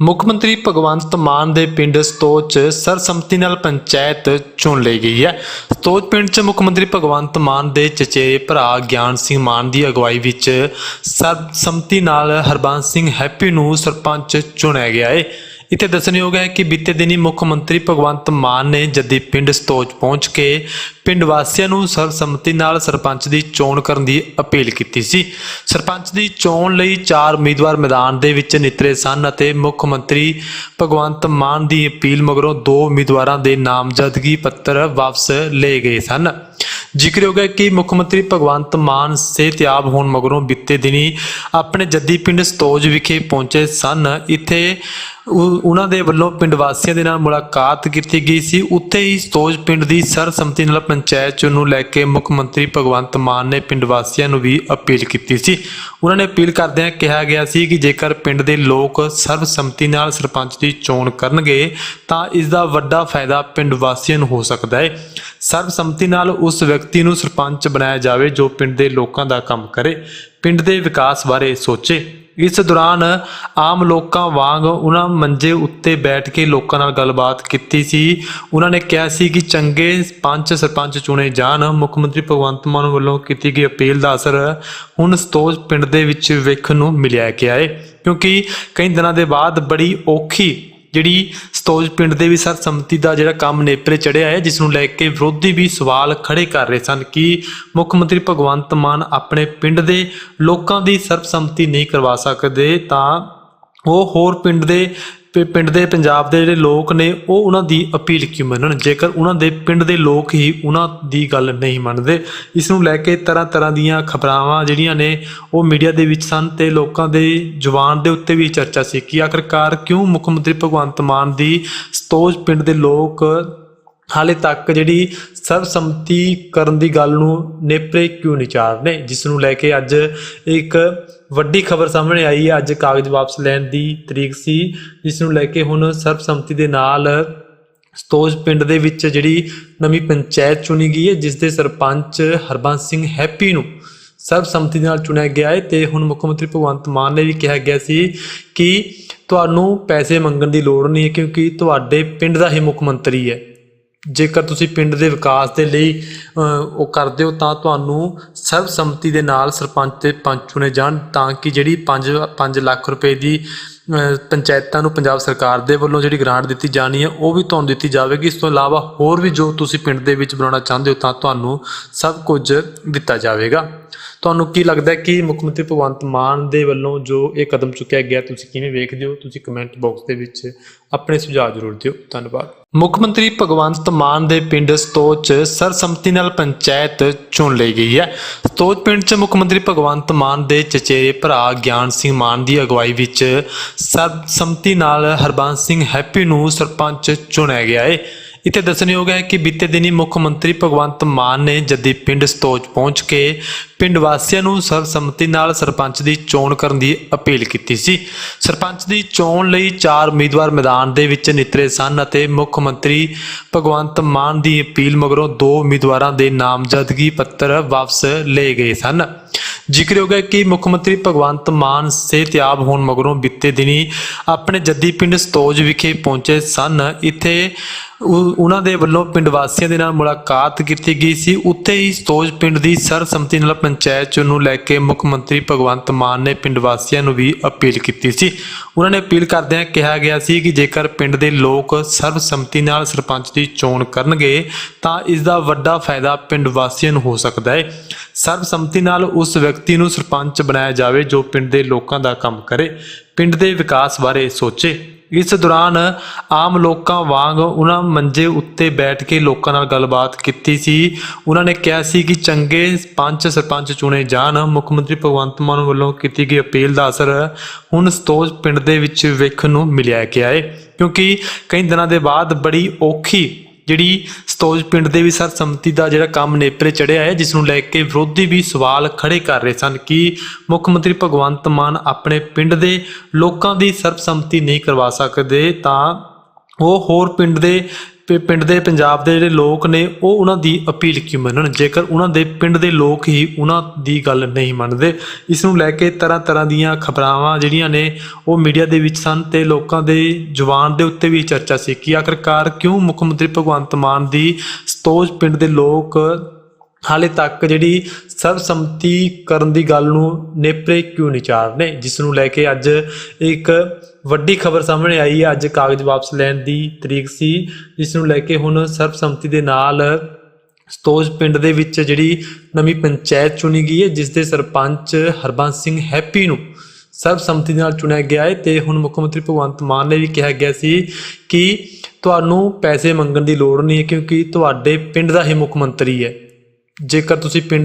ਮੁੱਖ ਮੰਤਰੀ ਭਗਵੰਤ ਮਾਨ ਦੇ ਪਿੰਡ ਸਤੋਚ 'ਚ ਸਰਸੰਮਤੀ ਨਾਲ ਪੰਚਾਇਤ ਚੁਣ ਲਈ ਗਈ ਹੈ। ਸਤੋਚ ਪਿੰਡ 'ਚ ਮੁੱਖ ਮੰਤਰੀ ਭਗਵੰਤ ਮਾਨ ਦੇ ਚਚੇਰੇ ਭਰਾ ਗਿਆਨ ਸਿੰਘ ਮਾਨ ਦੀ ਅਗਵਾਈ ਵਿੱਚ ਸਰਬਸੰਮਤੀ ਨਾਲ ਹਰਬੰਸ ਸਿੰਘ ਹੈਪੀ ਨੂੰ ਸਰਪੰਚ ਚੁਣਿਆ ਗਿਆ ਹੈ। ਇੱਥੇ ਦੱਸਣਯੋਗ ਹੈ ਕਿ ਬੀਤੇ ਦਿਨੀ ਮੁੱਖ ਮੰਤਰੀ ਭਗਵੰਤ ਮਾਨ ਨੇ ਜੱਦੀ ਪਿੰਡ ਸਤੋਚ ਪਹੁੰਚ ਕੇ ਪਿੰਡ ਵਾਸੀਆਂ ਨੂੰ ਸਰਬਸੰਮਤੀ ਨਾਲ ਸਰਪੰਚ ਦੀ ਚੋਣ ਕਰਨ ਦੀ ਅਪੀਲ ਕੀਤੀ ਸੀ। ਸਰਪੰਚ ਦੀ ਚੋਣ ਲਈ ਚਾਰ ਉਮੀਦਵਾਰ ਮੈਦਾਨ ਦੇ ਵਿੱਚ ਨਿਤਰੇ ਸਨ ਅਤੇ ਮੁੱਖ ਮੰਤਰੀ ਭਗਵੰਤ ਮਾਨ ਦੀ ਅਪੀਲ ਮਗਰੋਂ ਦੋ ਉਮੀਦਵਾਰਾਂ ਦੇ ਨਾਮਜ਼ਦਗੀ ਪੱਤਰ ਵਾਪਸ ਲਏ ਗਏ ਸਨ। ਜ਼ਿਕਰਯੋਗ ਹੈ ਕਿ ਮੁੱਖ ਮੰਤਰੀ ਭਗਵੰਤ ਮਾਨ ਸਿਹਤਯਾਬ ਹੋਣ ਮਗਰੋਂ ਬੀਤੇ ਦਿਨੀ ਆਪਣੇ ਜੱਦੀ ਪਿੰਡ ਸਤੋਜ ਵਿਖੇ ਪਹੁੰਚੇ ਸਨ। ਇੱਥੇ ਉਹਨਾਂ ਦੇ ਵੱਲੋਂ ਪਿੰਡ ਵਾਸੀਆਂ ਦੇ ਨਾਲ ਮੁਲਾਕਾਤ ਕੀਤੀ ਗਈ ਸੀ। ਉੱਥੇ ਹੀ ਸਤੋਜ ਪਿੰਡ ਦੀ ਸਰਸੰਮਤੀ ਨਾਲ ਪੰਚਾਇਤ ਚੋਣ ਨੂੰ ਲੈ ਕੇ ਮੁੱਖ ਮੰਤਰੀ ਭਗਵੰਤ ਮਾਨ ਨੇ ਪਿੰਡ ਵਾਸੀਆਂ ਨੂੰ ਵੀ ਅਪੀਲ ਕੀਤੀ ਸੀ। ਉਹਨਾਂ ਨੇ ਅਪੀਲ ਕਰਦਿਆਂ ਕਿਹਾ ਗਿਆ ਸੀ ਕਿ ਜੇਕਰ ਪਿੰਡ ਦੇ ਲੋਕ ਸਰਬਸੰਮਤੀ ਨਾਲ ਸਰਪੰਚ ਦੀ ਚੋਣ ਕਰਨਗੇ, ਤਾਂ ਇਸ ਦਾ ਵੱਡਾ ਫਾਇਦਾ ਪਿੰਡ ਵਾਸੀਆਂ ਨੂੰ ਹੋ ਸਕਦਾ ਹੈ। ਸਰਬਸੰਮਤੀ ਨਾਲ ਉਸ ਵਿਅਕਤੀ ਨੂੰ ਸਰਪੰਚ ਬਣਾਇਆ ਜਾਵੇ ਜੋ ਪਿੰਡ ਦੇ ਲੋਕਾਂ ਦਾ ਕੰਮ ਕਰੇ, ਪਿੰਡ ਦੇ ਵਿਕਾਸ ਬਾਰੇ ਸੋਚੇ। ਇਸ ਦੌਰਾਨ ਆਮ ਲੋਕਾਂ ਵਾਂਗ ਉਹਨਾਂ ਮੰਜੇ ਉੱਤੇ ਬੈਠ ਕੇ ਲੋਕਾਂ ਨਾਲ ਗੱਲਬਾਤ ਕੀਤੀ ਸੀ। ਉਹਨਾਂ ਨੇ ਕਿਹਾ ਸੀ ਕਿ ਚੰਗੇ ਪੰਚ ਸਰਪੰਚ ਚੁਣੇ ਜਾਣ। ਮੁੱਖ ਮੰਤਰੀ ਭਗਵੰਤ ਮਾਨ ਵੱਲੋਂ ਕੀਤੀ ਗਈ ਅਪੀਲ ਦਾ ਅਸਰ ਹੁਣ ਸਤੋਜ ਪਿੰਡ ਦੇ ਵਿੱਚ ਵੇਖਣ ਨੂੰ ਮਿਲਿਆ ਗਿਆ ਹੈ ਕਿਉਂਕਿ ਕਈ ਦਿਨਾਂ ਦੇ ਬਾਅਦ ਬੜੀ ਔਖੀ ਜਿਹੜੀ ਸਤੋਜ ਪਿੰਡ ਦੇ ਵੀ ਸਰਸੰਮਤੀ ਦਾ ਜਿਹੜਾ ਕੰਮ ਨੇਪਰੇ ਚੜਿਆ ਹੈ, ਜਿਸ ਨੂੰ ਲੈ ਕੇ ਵਿਰੋਧੀ ਵੀ ਸਵਾਲ ਖੜੇ ਕਰ ਰਹੇ ਸਨ ਕਿ ਮੁੱਖ ਮੰਤਰੀ ਭਗਵੰਤ ਮਾਨ ਆਪਣੇ ਪਿੰਡ ਦੇ ਲੋਕਾਂ ਦੀ ਸਰਬਸੰਮਤੀ ਨਹੀਂ ਕਰਵਾ ਸਕਦੇ, ਤਾਂ ਉਹ ਹੋਰ ਪਿੰਡ ਦੇ ਪਿੰਡ ਦੇ ਪੰਜਾਬ ਦੇ ਜਿਹੜੇ ਲੋਕ ਨੇ, ਉਹ ਉਹਨਾਂ ਦੀ ਅਪੀਲ ਕਿਉਂ ਮੰਨਣ? ਜੇਕਰ ਉਹਨਾਂ ਦੇ ਪਿੰਡ ਦੇ ਲੋਕ ਹੀ ਉਹਨਾਂ ਦੀ ਗੱਲ ਨਹੀਂ ਮੰਨਦੇ, ਇਸ ਨੂੰ ਲੈ ਕੇ ਤਰ੍ਹਾਂ ਤਰ੍ਹਾਂ ਦੀਆਂ ਖਬਰਾਵਾਂ ਜਿਹੜੀਆਂ ਨੇ, ਉਹ ਮੀਡੀਆ ਦੇ ਵਿੱਚ ਸਨ ਤੇ ਲੋਕਾਂ ਦੇ ਜ਼ੁਬਾਨ ਦੇ ਉੱਤੇ ਵੀ ਚਰਚਾ ਸੀ ਕਿ ਆਖਰਕਾਰ ਕਿਉਂ ਮੁੱਖ ਮੰਤਰੀ ਭਗਵੰਤ ਮਾਨ ਦੀ ਸਤੋਜ ਪਿੰਡ ਦੇ ਲੋਕ ਹਾਲੇ ਤੱਕ ਜਿਹੜੀ ਸਰਬਸੰਮਤੀ ਕਰਨ ਦੀ ਗੱਲ ਨੂੰ ਨੇਪਰੇ ਕਿਉਂ ਨਹੀਂ ਚਾੜ ਰਹੇ? ਜਿਸ ਨੂੰ ਲੈ ਕੇ ਅੱਜ ਇੱਕ ਵੱਡੀ ਖਬਰ ਸਾਹਮਣੇ ਆਈ ਹੈ। ਅੱਜ ਕਾਗਜ਼ ਵਾਪਸ ਲੈਣ ਦੀ ਤਰੀਕ ਸੀ, ਜਿਸ ਨੂੰ ਲੈ ਕੇ ਹੁਣ ਸਰਬਸੰਮਤੀ ਦੇ ਨਾਲ ਸਤੋਜ ਪਿੰਡ ਦੇ ਵਿੱਚ ਜਿਹੜੀ ਨਵੀਂ ਪੰਚਾਇਤ ਚੁਣੀ ਗਈ ਹੈ, ਜਿਸ ਦੇ ਸਰਪੰਚ ਹਰਬੰਸ ਸਿੰਘ ਹੈਪੀ ਨੂੰ ਸਰਬਸੰਮਤੀ ਨਾਲ ਚੁਣਿਆ ਗਿਆ ਹੈ ਤੇ ਹੁਣ ਮੁੱਖ ਮੰਤਰੀ ਭਗਵੰਤ ਮਾਨ ਨੇ ਵੀ ਕਿਹਾ ਗਿਆ ਸੀ ਕਿ ਤੁਹਾਨੂੰ ਪੈਸੇ ਮੰਗਣ ਦੀ ਲੋੜ ਨਹੀਂ ਹੈ, ਕਿਉਂਕਿ ਤੁਹਾਡੇ ਪਿੰਡ ਦਾ ਹੀ ਮੁੱਖ ਮੰਤਰੀ ਹੈ। ਜੇਕਰ ਤੁਸੀਂ ਪਿੰਡ ਦੇ ਵਿਕਾਸ ਦੇ ਲਈ ਉਹ ਕਰਦੇ ਹੋ, ਤਾਂ ਤੁਹਾਨੂੰ ਸਰਬਸੰਮਤੀ ਦੇ ਨਾਲ ਸਰਪੰਚ ਤੇ ਪੰਚ ਚੁਣੇ ਜਾਣ, ਤਾਂ ਕਿ ਜਿਹੜੀ 5 5 ਲੱਖ ਰੁਪਏ ਦੀ ਪੰਚਾਇਤਾਂ ਨੂੰ ਪੰਜਾਬ ਸਰਕਾਰ ਦੇ ਵੱਲੋਂ ਜਿਹੜੀ ਗ੍ਰਾਂਟ ਦਿੱਤੀ ਜਾਣੀ ਹੈ, ਉਹ ਵੀ ਤੁਹਾਨੂੰ ਦਿੱਤੀ ਜਾਵੇਗੀ। ਇਸ ਤੋਂ ਇਲਾਵਾ ਹੋਰ ਵੀ ਜੋ ਤੁਸੀਂ ਪਿੰਡ ਦੇ ਵਿੱਚ ਬਣਾਉਣਾ ਚਾਹੁੰਦੇ ਹੋ, ਤਾਂ ਤੁਹਾਨੂੰ ਸਭ ਕੁਝ ਦਿੱਤਾ ਜਾਵੇਗਾ। ਤੁਹਾਨੂੰ ਕੀ ਲੱਗਦਾ ਕਿ ਮੁੱਖ ਮੰਤਰੀ ਭਗਵੰਤ ਮਾਨ ਦੇ ਵੱਲੋਂ ਜੋ ਇਹ ਕਦਮ ਚੁੱਕਿਆ ਗਿਆ, ਤੁਸੀਂ ਕਿਵੇਂ ਵੇਖਦੇ ਹੋ? ਤੁਸੀਂ ਕਮੈਂਟ ਬਾਕਸ ਦੇ ਵਿੱਚ ਆਪਣੇ ਸੁਝਾਅ ਜ਼ਰੂਰ ਦਿਓ। ਧੰਨਵਾਦ। ਮੁੱਖ ਮੰਤਰੀ ਭਗਵੰਤ ਮਾਨ ਦੇ ਪਿੰਡ ਸਤੋਚ 'ਚ ਸਰਸੰਮਤੀ ਨਾਲ ਪੰਚਾਇਤ ਚੁਣ ਲਈ ਗਈ ਹੈ। ਸਤੋਚ ਪਿੰਡ 'ਚ ਮੁੱਖ ਮੰਤਰੀ ਭਗਵੰਤ ਮਾਨ ਦੇ ਚਚੇਰੇ ਭਰਾ ਗਿਆਨ ਸਿੰਘ ਮਾਨ ਦੀ ਅਗਵਾਈ ਵਿੱਚ ਸਰਬਸੰਮਤੀ ਨਾਲ ਹਰਬੰਸ ਸਿੰਘ ਹੈਪੀ ਨੂੰ ਸਰਪੰਚ ਚੁਣਿਆ ਗਿਆ ਹੈ। ਇੱਥੇ ਦੱਸਣਯੋਗ ਹੈ ਕਿ ਬੀਤੇ ਦਿਨੀ ਮੁੱਖ ਮੰਤਰੀ ਭਗਵੰਤ ਮਾਨ ਨੇ ਜੱਦੀ ਪਿੰਡ ਸਤੋਚ ਪਹੁੰਚ ਕੇ ਪਿੰਡ ਵਾਸੀਆਂ ਨੂੰ ਸਰਬਸੰਮਤੀ ਨਾਲ ਸਰਪੰਚ ਦੀ ਚੋਣ ਕਰਨ ਦੀ ਅਪੀਲ ਕੀਤੀ ਸੀ। ਸਰਪੰਚ ਦੀ ਚੋਣ ਲਈ ਚਾਰ ਉਮੀਦਵਾਰ ਮੈਦਾਨ ਦੇ ਵਿੱਚ ਨਿਤਰੇ ਸਨ ਅਤੇ ਮੁੱਖ ਮੰਤਰੀ ਭਗਵੰਤ ਮਾਨ ਦੀ ਅਪੀਲ ਮਗਰੋਂ ਦੋ ਉਮੀਦਵਾਰਾਂ ਦੇ ਨਾਮਜ਼ਦਗੀ ਪੱਤਰ ਵਾਪਸ ਲਏ ਗਏ ਸਨ। ਜ਼ਿਕਰਯੋਗ ਹੈ ਕਿ ਮੁੱਖ ਮੰਤਰੀ ਭਗਵੰਤ ਮਾਨ ਸਿਹਤਯਾਬ ਹੋਣ ਮਗਰੋਂ ਬੀਤੇ ਦਿਨੀ ਆਪਣੇ ਜੱਦੀ ਪਿੰਡ ਸਤੋਜ ਵਿਖੇ ਪਹੁੰਚੇ ਸਨ। ਇੱਥੇ ਉਹਨਾਂ ਦੇ ਵੱਲੋਂ ਪਿੰਡ ਵਾਸੀਆਂ ਦੇ ਨਾਲ ਮੁਲਾਕਾਤ ਕੀਤੀ ਗਈ ਸੀ। ਉੱਥੇ ਹੀ ਸਤੋਜ ਪਿੰਡ ਦੀ ਸਰਬਸੰਮਤੀ ਨਾਲ ਪੰਚਾਇਤ ਚੋਣ ਨੂੰ ਲੈ ਕੇ ਮੁੱਖ ਮੰਤਰੀ ਭਗਵੰਤ ਮਾਨ ਨੇ ਪਿੰਡ ਵਾਸੀਆਂ ਨੂੰ ਵੀ ਅਪੀਲ ਕੀਤੀ ਸੀ। ਉਹਨਾਂ ਨੇ ਅਪੀਲ ਕਰਦਿਆਂ ਕਿਹਾ ਗਿਆ ਸੀ ਕਿ ਜੇਕਰ ਪਿੰਡ ਦੇ ਲੋਕ ਸਰਬਸੰਮਤੀ ਨਾਲ ਸਰਪੰਚ ਦੀ ਚੋਣ ਕਰਨਗੇ, ਤਾਂ ਇਸ ਦਾ ਵੱਡਾ ਫਾਇਦਾ ਪਿੰਡ ਵਾਸੀਆਂ ਨੂੰ ਹੋ ਸਕਦਾ ਹੈ। ਸਰਬਸੰਮਤੀ ਨਾਲ ਉਸ ਵਿਅਕਤੀ ਨੂੰ ਸਰਪੰਚ ਬਣਾਇਆ ਜਾਵੇ ਜੋ ਪਿੰਡ ਦੇ ਲੋਕਾਂ ਦਾ ਕੰਮ ਕਰੇ, ਪਿੰਡ ਦੇ ਵਿਕਾਸ ਬਾਰੇ ਸੋਚੇ। ਇਸ ਦੌਰਾਨ ਆਮ ਲੋਕਾਂ ਵਾਂਗ ਉਹਨਾਂ ਮੰਜੇ ਉੱਤੇ ਬੈਠ ਕੇ ਲੋਕਾਂ ਨਾਲ ਗੱਲਬਾਤ ਕੀਤੀ ਸੀ। ਉਹਨਾਂ ਨੇ ਕਿਹਾ ਸੀ ਕਿ ਚੰਗੇ ਪੰਚ ਸਰਪੰਚ ਚੁਣੇ ਜਾਣ। ਮੁੱਖ ਮੰਤਰੀ ਭਗਵੰਤ ਮਾਨ ਵੱਲੋਂ ਕੀਤੀ ਗਈ ਅਪੀਲ ਦਾ ਅਸਰ ਹੁਣ ਸਤੋਜ ਪਿੰਡ ਦੇ ਵਿੱਚ ਵੇਖਣ ਨੂੰ ਮਿਲਿਆ ਗਿਆ ਹੈ ਕਿਉਂਕਿ ਕਈ ਦਿਨਾਂ ਦੇ ਬਾਅਦ ਬੜੀ ਔਖੀ ਜਿਹੜੀ ਸਤੋਜ ਪਿੰਡ ਦੇ ਵੀ ਸਰਸੰਮਤੀ ਦਾ ਜਿਹੜਾ ਕੰਮ ਨੇਪਰੇ ਚੜਿਆ ਹੈ, ਜਿਸ ਨੂੰ ਲੈ ਕੇ ਵਿਰੋਧੀ ਵੀ ਸਵਾਲ ਖੜੇ ਕਰ ਰਹੇ ਸਨ ਕਿ ਮੁੱਖ ਮੰਤਰੀ ਭਗਵੰਤ ਮਾਨ ਆਪਣੇ ਪਿੰਡ ਦੇ ਲੋਕਾਂ ਦੀ ਸਰਬਸੰਮਤੀ ਨਹੀਂ ਕਰਵਾ ਸਕਦੇ, ਤਾਂ ਉਹ ਹੋਰ ਪਿੰਡ ਦੇ ਪਿੰਡ ਦੇ ਪੰਜਾਬ ਦੇ ਜਿਹੜੇ ਲੋਕ ਨੇ, ਉਹ ਉਹਨਾਂ ਦੀ ਅਪੀਲ ਕਿਉਂ ਮੰਨਣ? ਜੇਕਰ ਉਹਨਾਂ ਦੇ ਪਿੰਡ ਦੇ ਲੋਕ ਹੀ ਉਹਨਾਂ ਦੀ ਗੱਲ ਨਹੀਂ ਮੰਨਦੇ, ਇਸ ਨੂੰ ਲੈ ਕੇ ਤਰ੍ਹਾਂ ਤਰ੍ਹਾਂ ਦੀਆਂ ਖਬਰਾਵਾਂ ਜਿਹੜੀਆਂ ਨੇ, ਉਹ ਮੀਡੀਆ ਦੇ ਵਿੱਚ ਸਨ ਤੇ ਲੋਕਾਂ ਦੇ ਜਵਾਨ ਦੇ ਉੱਤੇ ਵੀ ਚਰਚਾ ਸੀ ਕਿ ਆਖਰਕਾਰ ਕਿਉਂ ਮੁੱਖ ਮੰਤਰੀ ਭਗਵੰਤ ਮਾਨ ਦੀ ਸਤੋਜ ਪਿੰਡ ਦੇ ਲੋਕ ਹਾਲੇ ਤੱਕ ਜਿਹੜੀ ਸਰਬਸੰਮਤੀ ਕਰਨ ਦੀ ਗੱਲ ਨੂੰ ਨੇਪਰੇ ਕਿਉਂ ਨਹੀਂ ਚਾੜ ਨੇ ਜਿਸ ਨੂੰ ਲੈ ਕੇ ਅੱਜ ਇੱਕ ਵੱਡੀ ਖਬਰ ਸਾਹਮਣੇ ਆਈ ਹੈ। ਅੱਜ ਕਾਗਜ਼ ਵਾਪਸ ਲੈਣ ਦੀ ਤਰੀਕ ਸੀ। ਜਿਸ ਨੂੰ ਲੈ ਕੇ ਹੁਣ ਸਰਬਸੰਮਤੀ ਦੇ ਨਾਲ ਸਤੋਜ ਪਿੰਡ ਦੇ ਵਿੱਚ ਜਿਹੜੀ ਨਵੀਂ ਪੰਚਾਇਤ ਚੁਣੀ ਗਈ ਹੈ ਜਿਸ ਦੇ ਸਰਪੰਚ ਹਰਬੰਸ ਸਿੰਘ ਹੈਪੀ ਨੂੰ ਸਰਬਸੰਮਤੀ ਦੇ ਨਾਲ ਚੁਣਿਆ ਗਿਆ ਹੈ ਤੇ ਹੁਣ ਮੁੱਖ ਮੰਤਰੀ ਭਗਵੰਤ ਮਾਨ ਨੇ ਵੀ ਕਿਹਾ ਗਿਆ ਸੀ ਕਿ ਤੁਹਾਨੂੰ ਪੈਸੇ ਮੰਗਣ ਦੀ ਲੋੜ ਨਹੀਂ ਹੈ, ਕਿਉਂਕਿ ਤੁਹਾਡੇ ਪਿੰਡ ਦਾ ਹੀ ਮੁੱਖ ਮੰਤਰੀ ਹੈ। ਜੇਕਰ ਤੁਸੀਂ ਪਿੰਡ